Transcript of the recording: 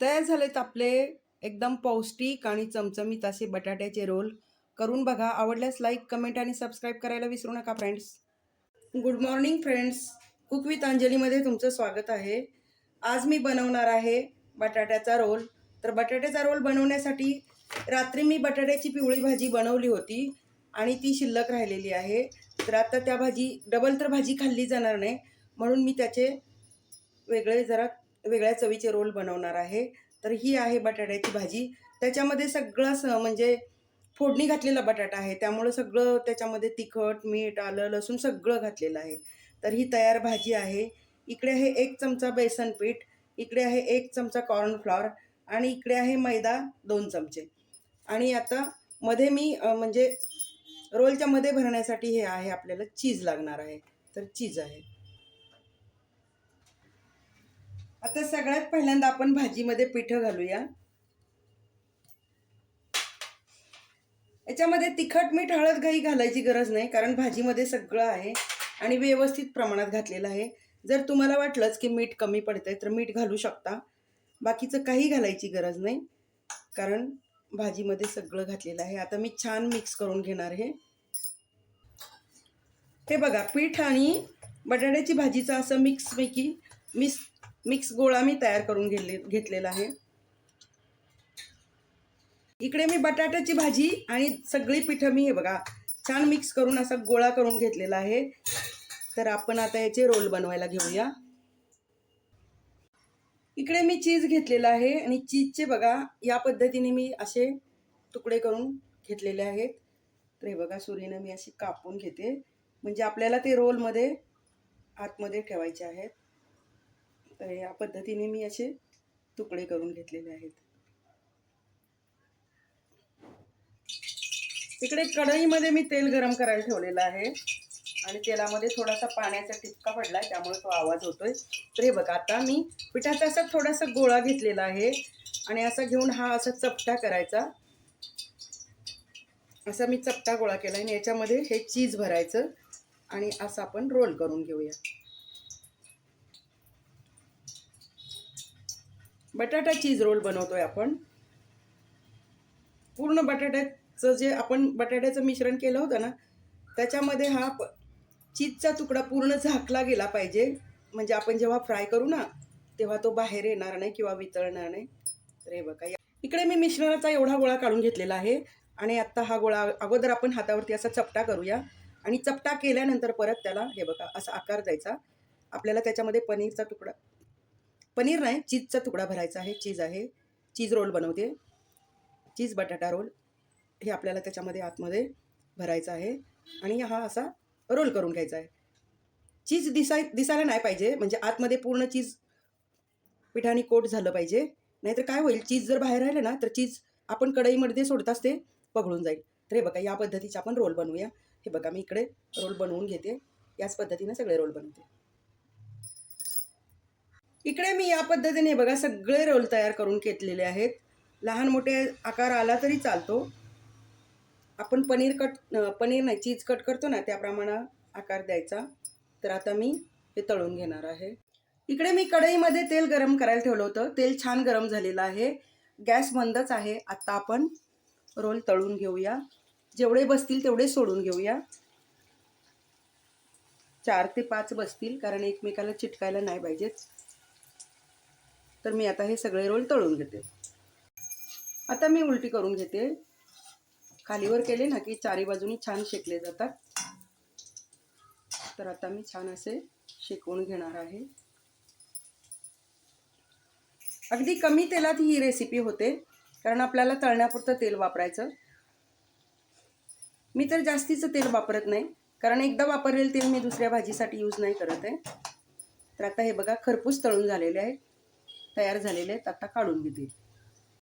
तयार झालेत आपले एकदम पौष्टिक आणि चमचमीत असे बटाट्याचे रोल. करून बघा. आवडल्यास लाईक कमेंट आणि सबस्क्राईब करायला विसरू नका friends good morning friends cook with अंजलीमध्ये तुमचं स्वागत आहे. आज मी बनवणार आहे बटाट्याचा रोल. तर बटाट्याचा रोल बनवण्यासाठी रात्री मी बटाट्याची पिवळी भाजी बनवली होती आणि ती शिल्लक राहिलेली आहे. तर आता त्या भाजी डबल तर भाजी खाल्ली जाणार नाही. म्हणून मी त्याचे वेगळे जरा वेगळ्या चवीचे रोल बनवणार आहे. तर ही आहे बटाट्याची भाजी. त्याच्यामध्ये सगळं म्हणजे फोडणी घातलेला बटाटा आहे. त्यामुळं सगळं त्याच्यामध्ये तिखट मीठ आलं लसूण सगळं घातलेलं आहे. तर ही तयार भाजी आहे. इकडे आहे एक चमचा बेसन पीठ इकडे आहे एक चमचा कॉर्नफ्लॉवर आणि इकडे आहे मैदा दोन चमचे. आणि आता मध्ये मी म्हणजे रोलच्या मध्ये भरण्यासाठी हे आहे आपल्याला चीज लागणार आहे. तर चीज आहे. आता सगळ्यात पहिल्यांदा आपण भाजीमध्ये पिठं घालूया. याच्यामध्ये तिखट मीठ हळद घाई घालायची गरज नाही कारण भाजीमध्ये सगळं आहे आणि व्यवस्थित प्रमाणात घातलेलं आहे. जर तुम्हाला वाटलंच की मीठ कमी पडतंय तर मीठ घालू शकता. बाकीचं काही घालायची गरज नाही कारण भाजीमध्ये सगळं घातलेलं आहे. आता मी छान मिक्स करून घेणार आहे. हे बघा पीठ आणि बटाट्याची भाजीचं असं मिक्सपैकी मिक्स मिक्स गोळा मी तयार करून घेतले घेतलेला आहे. इकडे मी बटाट्याची भाजी आणि सगळी पिठं मी हे बघा छान मिक्स करून असा गोळा करून घेतलेला आहे. तर आपण आता याचे रोल बनवायला घेऊया. इकडे मी चीज घेतलेला आहे आणि चीजचे बघा या पद्धतीने मी असे तुकडे करून घेतलेले आहेत. तर हे बघा सुरीनं मी अशी कापून घेते. म्हणजे आपल्याला ते रोलमध्ये आतमध्ये ठेवायचे आहेत. तर या पद्धतीने मी असे तुकडे करून घेतलेले आहेत. इकडे कढईमध्ये मी तेल गरम करायला ठेवलेलं आहे आणि तेलामध्ये थोडासा पाण्याचा टिपका पडला आहे त्यामुळे तो आवाज होतोय. तर हे बघा आता मी पिठाचा असा थोडासा गोळा घेतलेला आहे आणि असा घेऊन हा असा चपटा करायचा. असा मी चपटा गोळा केला आणि याच्यामध्ये हे चीज भरायचं आणि असं आपण रोल करून घेऊया. बटाटा चीज रोल बनवतोय आपण. पूर्ण बटाट्याचं जे आपण बटाट्याचं मिश्रण केलं होतं ना त्याच्यामध्ये हा प चीजचा तुकडा पूर्ण झाकला गेला पाहिजे. म्हणजे आपण जेव्हा फ्राय करू ना तेव्हा तो बाहेर येणार नाही किंवा वितळणार नाही. तर हे बघा या इकडे मी मिश्रणाचा एवढा गोळा काढून घेतलेला आहे आणि आत्ता हा गोळा अगोदर आपण हातावरती असा चपटा करूया आणि चपटा केल्यानंतर परत त्याला हे बघा असा आकार द्यायचा. आपल्याला त्याच्यामध्ये पनीरचा तुकडा पनीर नाही चीजचा तुकडा भरायचा आहे चीज आहे. चीज रोल बनवते. चीज बटाटा रोल हे आपल्याला त्याच्यामध्ये आतमध्ये भरायचं आहे. आणि हा असा रोल करून घ्यायचा आहे. चीज दिसाय दिसायला नाही पाहिजे म्हणजे आतमध्ये पूर्ण चीज पिठाने कोट झालं पाहिजे. नाहीतर काय होईल चीज जर बाहेर राहिलं ना तर चीज आपण कढईमध्ये सोडताच ते पघळून जाईल. तर हे बघा या पद्धतीचे आपण रोल बनवूया. हे बघा मी इकडे रोल बनवून घेते. याच पद्धतीनं सगळे रोल बनवते. इकडे मी या पद्धतीने बघा सगळे रोल तयार करून घेतलेले आहेत. लहान मोठे आकार आला तरी चालतो. आपण पनीर कट पनीर नाही चीज कट करतो ना त्याप्रमाणे आकार द्यायचा. तर आता मी हे तळून घेणार आहे. इकडे मी कढईमध्ये तेल गरम करायला ठेवलं होतं. तेल छान गरम झालेलं आहे. गॅस बंदच आहे. आत्ता आपण रोल तळून घेऊया. जेवढे बसतील तेवढे सोडून घेऊया. चार ते पाच बसतील कारण एकमेकाला चिटकायला नाही पाहिजेच तर मी आता हे सगळे रोल तळून घेते. आता मी उलटी करून घेते. खालीवर केले ना की चारी बाजूनी छान शेकले जातात. तर आता मी छान असे शेकवून घेणार आहे. अगदी कमी तेलात ही रेसिपी होते कारण आपल्याला तळण्यापुरतं तेल वापरायचं. मी तर जास्तीचं तेल वापरत नाही कारण एकदा वापरलेलं तेल मी दुसऱ्या भाजीसाठी यूज नाही करत आहे. तर आता हे बघा खरपूस तळून झालेले आहेत. तयार झालेले आहेत आता काढून घेतील.